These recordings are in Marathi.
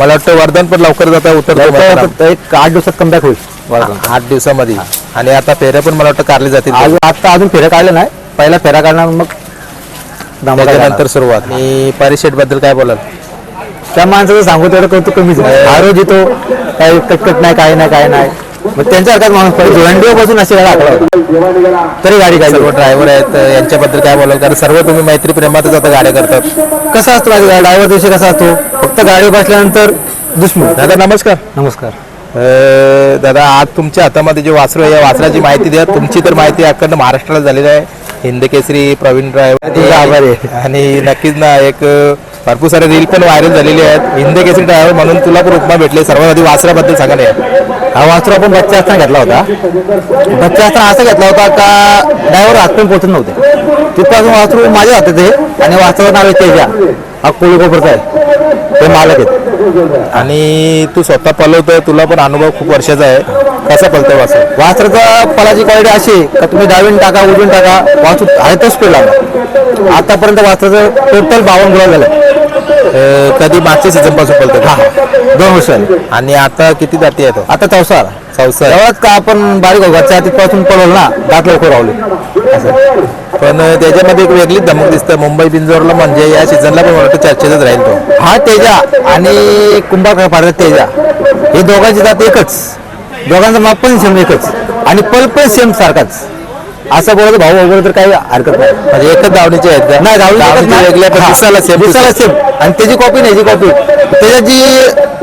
मला वाटतं वर्धन पण लवकर जाता. लवकर एक आठ दिवसात कमबॅक होईल. आठ दिवसामध्ये. आणि आता फेऱ्या पण मला वाटतं कारले जातील. आता अजून फेऱ्या काढल्या नाही. पहिला फेऱ्या काढणार मग त्याच्यानंतर करणार. सुरुवात. आणि परिषदबद्दल काय बोलाल? त्या माणसाचं सांगू तेवढं कौतुक कमीच आहे आरोज येतो. काही कटकट नाही काही नाही काय नाही. मग त्यांच्यासारखाच माणूस पाहिजे झोंडीवर बसून अशी गाडी होता तरी गाडी काय सर्व ड्रायव्हर आहेत यांच्याबद्दल काय बोलाल कारण सर्व तुम्ही मैत्री प्रेमातच आता गाड्या करतात. कसा असतो ड्रायव्हर दिवशी कसा असतो? फक्त गाडी बसल्यानंतर दुश्मन. दादा नमस्कार. नमस्कार. दादा आज तुमच्या हातामध्ये जे वासरू आहे या वासराची माहिती द्या. तुमची तर माहिती अखंड महाराष्ट्राला झालेली आहे. हिंद केसरी प्रवीण तुझा आभार ड्रायव्हर आहे. आणि नक्कीच ना एक भरपूर सारे रील पण व्हायरल झालेले आहेत. हिंदी केसरी ड्रायव्हर म्हणून तुला पण उपमा भेटले. सर्वात आधी वासराबद्दल सांगा नाही हा वासरू आपण बच्चा असताना घेतला होता. बच्चा असताना असा घेतला होता का ड्रायव्हर हातपर्यंत पोहोचत नव्हते. तिथपासून वासरू माझ्या हातात आहे आणि वासराचं नाव आहे तेजा. हा कोळीकोपरचा आहे. ते मालक आहेत. आणि तू स्वतः पलवतोय. तुला पण अनुभव खूप वर्षाचा आहे. कसा पलतोय वासर? वासराचा पलाची क्वालिटी अशी का तुम्ही डावीन टाका उजून टाका? वाचू आहे तो स्पीड लागला आतापर्यंत वासराचं टोटल बावन्न गुळा झालं. कधी मागच्या सीझनपासून पलतोय हा. दोन वर्ष आणि आता किती जाती आहेत? आता चौसा आला चौसा तेव्हाच का आपण बारीक घरच्या तिथपासून पळवलं ना दात लवकर रावले असं. पण त्याच्यामध्ये एक वेगळीच धमक दिसते. मुंबई बिंजोरला म्हणजे या सीझनला पण वाटतं चर्चेतच राहील तो. हा तेजा. आणि कुंभार पाडा तेजा. हे दोघांची जात एकच. दोघांचं माप पण सेम एकच. आणि पल पण सेम सारखाच. असं बोलत भाऊ वगैरे तर काही हरकत नाही. म्हणजे एकच दावणीचे आहेत का? नाही धावली दावणीचे वेगळे पण दिसायला सेम दिसायला सेम आणि त्याची कॉपी नाही याची कॉपी त्याच्यात जी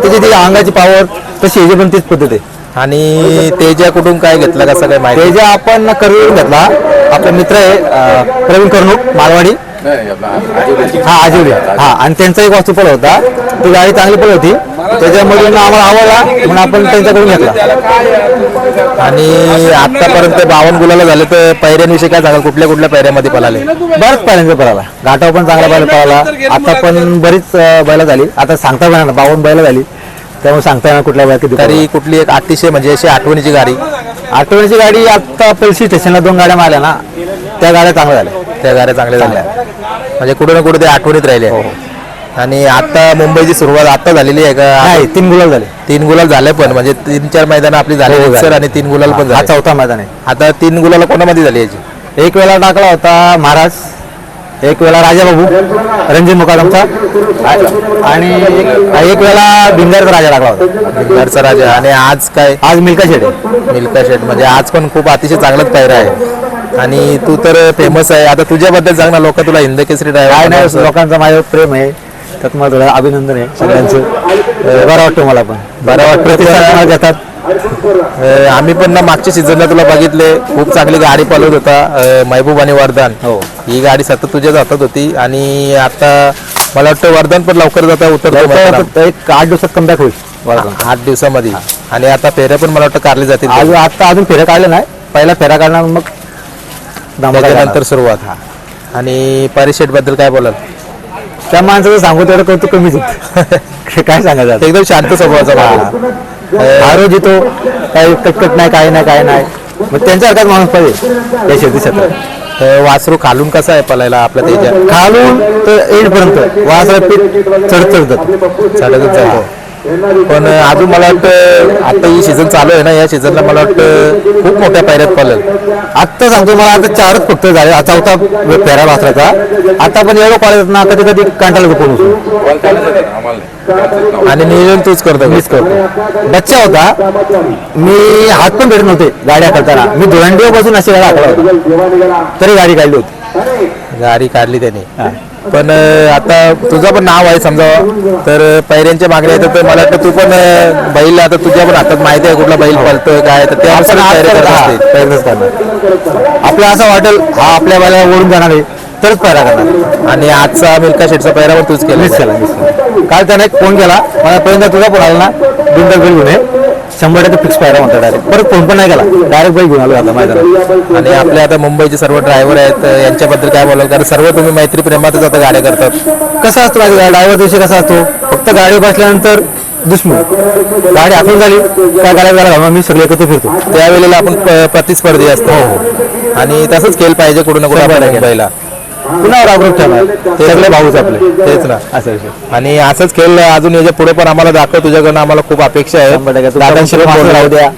त्याची ती अंगाची पावर तशी ह्याची पण तीच पद्धत आहे. आणि तेजा कुठून काय घेतलं? कसं काय माहिती? तेजा आपण करवीर घेतला. आपला मित्र आहे प्रवीण कर्णूक मारवाडी. हा आजिवली हा आणि त्यांचा एक वास्तू पण होता. ती गाडी चांगली पण होती. त्याच्यामधून आम्हाला आवडला म्हणून आपण त्यांच्याकडून घेतला. आणि आतापर्यंत बावन्न गुलाला झाले तर पैऱ्यांविषयी काय सांगाल? कुठल्या कुठल्या पैऱ्यामध्ये पळाले? बरंच पहिल्यांदा पळाला. घाटावर पण चांगला बैल पळाला. आता पण बरीच बैल झाली. आता सांगता येणार बावन्न बैल झाली. त्यामुळे सांगता येणार कुठल्या बैल किती तरी कुठली एक अतिशय म्हणजे अशी आठवणीची गाडी. आठवड्याची गाडी आता पलसी स्टेशनला दोन गाड्या मारल्या ना. त्या गाड्या चांगल्या झाल्या. त्या गाड्या चांगल्या झाल्या. म्हणजे कुठे ना कुठे ते आठवणीत राहिले. आणि आता मुंबईची सुरुवात आता झालेली आहे का? नाही तीन गुलाल झाले. तीन गुलाल झाले पण म्हणजे तीन चार मैदान आपली झाली हो, सर आणि तीन गुलाल पण हा झाले. चौथा मैदान आहे. आता तीन गुलाल कोणामध्ये झाली याची? एक वेळा टाकला होता महाराज एक वेळा राजाबाबू रणजित मुकादमचा आ- आणि एक एक वेळा भिंगारचा राजा टाकला होता. घरचा राजा. आणि आज काय? आज मिल्का शेट आहे. मिल्का शेट म्हणजे आज पण खूप अतिशय चांगलाच पायरा आहे. आणि तू तर फेमस आहे. आता तुझ्याबद्दल सांग ना लोक तुला हिंद केसरी काय नाही लोकांचं माझ्यावर प्रेम आहे. त्यात मला थोडं अभिनंदन आहे सगळ्यांचं. बरं वाटतं मला पण. बरं वाटतं. तुला? अं, आम्ही पण ना मागच्या सीझनला तुला बघितले. खूप चांगली गाडी पळवत होता महबूब आणि वर्धन. हो. ही गाडी सतत तुझ्याच हातात होती आणि आता मला वाटतं वर्धन पण लवकर जाता. फक्त एक आठ दिवसात कमबॅक होईल वर्धन. आठ दिवसामध्ये. आणि आता फेऱ्या पण मला वाटतं कारले जातील. आज आता अजून फेऱ्या काढल्या नाही. पहिला फेऱ्या काढणार मग त्याच्यानंतर. सुरुवात आणि परिषदबद्दल काय बोलाल त्या माणसाचं सांगू तेवढं कौतुक कमीच. काय सांगायचं? एकदम शांत स्वभावाचा. हा रोज येतो काही कटकट नाही काही नाही काय नाही मग त्यांच्यासारखाच माणूस पाहिजे या शेती क्षेत्रात वासरू खालून कसं आहे पलायला आपल्या त्याच्या खालून तर एंडपर्यंत वासरा पीठ चढत चढत जातो. चढतच जातो पण अजून मला वाटतं आता ही सीझन चालू आहे ना या सीझनला मला वाटतं खूप मोठ्या पायऱ्यात पळेल. आत्ता सांगतो मला आता चारच फक्त झाले चौथा फेरा वासराचा आता पण एवढं कॉलेज ना कधी कधी कंटाळा कोण आणि नियोजन तूच करतो. मिस करतो. बच्चा होता. मी हात पण भेटत नव्हते गाड्या करताना. मी धुळंडीवर बसून अशी गाडी हाकला होता. तरी गाडी काढली होती. गाडी काढली त्याने. पण आता तुझं पण नाव आहे समजा. तर पैऱ्यांच्या मागण्या येतात तर मला वाटतं तू पण बैल आता तुझ्या पण हातात माहिती आहे कुठला बैल पळतोय काय तर त्या आपण प्रयत्नच करणार आपलं असं वाटेल हा आपल्या बाला ओढून जाणार आहे तरच पैरा करणार. आणि आजचा मिल्का शेटचा पैरा पण तूच केला केला. त्याने एक फोन केला मला पहिल्यांदा तुझा फोन आला ना बिंदर बैल. शंभर टक्के फिक्स पायरा म्हणतो डायरेक्ट परत फोन पण नाही केला. डायरेक्ट बैल घेऊन आलो आता मैदानात. आणि आपले आता मुंबईचे सर्व ड्रायव्हर आहेत यांच्याबद्दल काय बोलाल कारण सर्व तुम्ही मैत्री प्रेमातच आता गाड्या करतात. कसा असतो ड्रायव्हर दिवशी कसा असतो? फक्त गाडी बसल्यानंतर दुश्मन. गाडी आपण झाली. त्या गाड्या मी सगळे एकत्र फिरतो. त्यावेळेला आपण प्रतिस्पर्धी असतो. आणि तसंच केलं पाहिजे कुठं ना कुठं पुन्हा राबवत ठेवणार. सगळे भाऊच आपले. तेच ना. असं विषय आणि असंच खेळ अजून याच्यापुढे पण आम्हाला दाखव तुझ्याकडनं आम्हाला खूप अपेक्षा शंभर टक्के. आहे तुमचा दादांशी पण पण मागं बोलणं राहू द्या.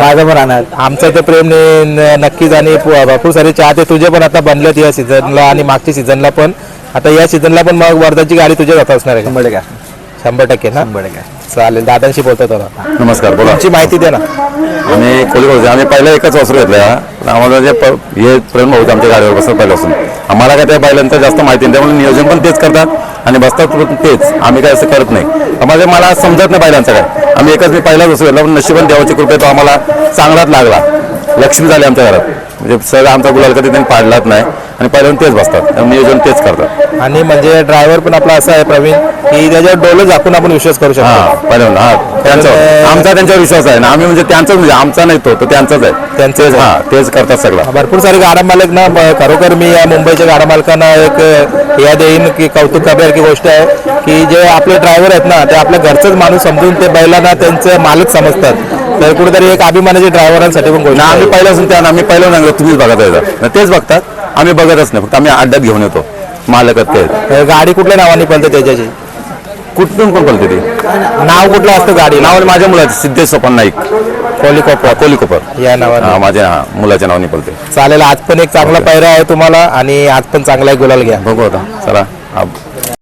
माझं पण राहणार. आमचं तर प्रेम ने- न- नक्कीच आणि पु- भरपूर सारे चाहते. तुझे पण आता बनलेत या सीझनला आणि मागच्या सीझनला पण. आता या सीझनला पण मग वर्धाची गाडी तुझ्या जात असणार आहे का? शंभर टक्के. शंभर टक्के ना? शंभर टक्के. चालेल दादांशी बोलतो थोडा. नमस्कार बोला. तुमची माहिती दे ना. आम्ही कोलीकोट आम्ही पहिला एकच वासरू घेतला आम्हाला जे प- हे प्रेम भाऊ आमच्या गाडीवर बसतात पहिल्यापासून. आम्हाला काय त्या बैलांचं जास्त माहिती नाही त्यामुळे नियोजन पण तेच करतात आणि बसतात पण तेच. आम्ही काय असं करत नाही. आम्हाला मला समजत नाही बैलांचं काय. आम्ही एकच मी पहिलाच वासरू घेतला पण नशिबन देवाची कृपा तो आम्हाला चांगलाच लागला. लक्ष्मी झाली आमच्या घरात. म्हणजे सगळं आमचा गुलाल कधी त्यांनी पाडलाच नाही. आणि पहिल्यावर तेच बसतात. नियोजन तेच करतात. आणि म्हणजे ड्रायव्हर पण आपला असा आहे प्रवीण की त्याच्यावर डोलं झाकून आपण विश्वास करू शकतो. हा पहिल्यावर हा त्यांच्यावर आमचा त्यांच्यावर विश्वास आहे. ना आम्ही म्हणजे त्यांचाच म्हणजे आमचा नाही तो त्यांचाच आहे. त्यांचंच आहे. हा तेच करतात सगळं. भरपूर सारे गाडा मालक ना खरोखर मी या मुंबईच्या गाडा मालकांना एक या देईन की कौतुक करण्यासारखी गोष्ट आहे की जे आपले ड्रायव्हर आहेत ना ते आपल्या घरचंच माणूस समजून ते बैलांना त्यांचं मालक समजतात. तर कुठेतरी एक अभिमानाची ड्रायव्हरांसाठी पण आम्ही आहे. पहिल्यापासून त्या आम्ही पहिलं सांगतो तुम्हीच बघत यायचं तेच बघतात. आम्ही बघतच नाही फक्त आम्ही अड्ड्यात घेऊन येतो. मालकत ते. अ, गाडी कुठल्या नावाने पळते त्याच्याची कुठून पण बोलते ती? नाव कुठलं असतं गाडी नाव माझ्या मुलाचे सिद्धेश सोपन नाईक. कोलिकोपर कोलीकोपर या नावाने. हा माझ्या हा, मुलाच्या नावाने बोलते चालेल आज पण एक चांगला पैरा आहे तुम्हाला आणि आज पण चांगला एक गुलाल घ्या. बघू आता. चला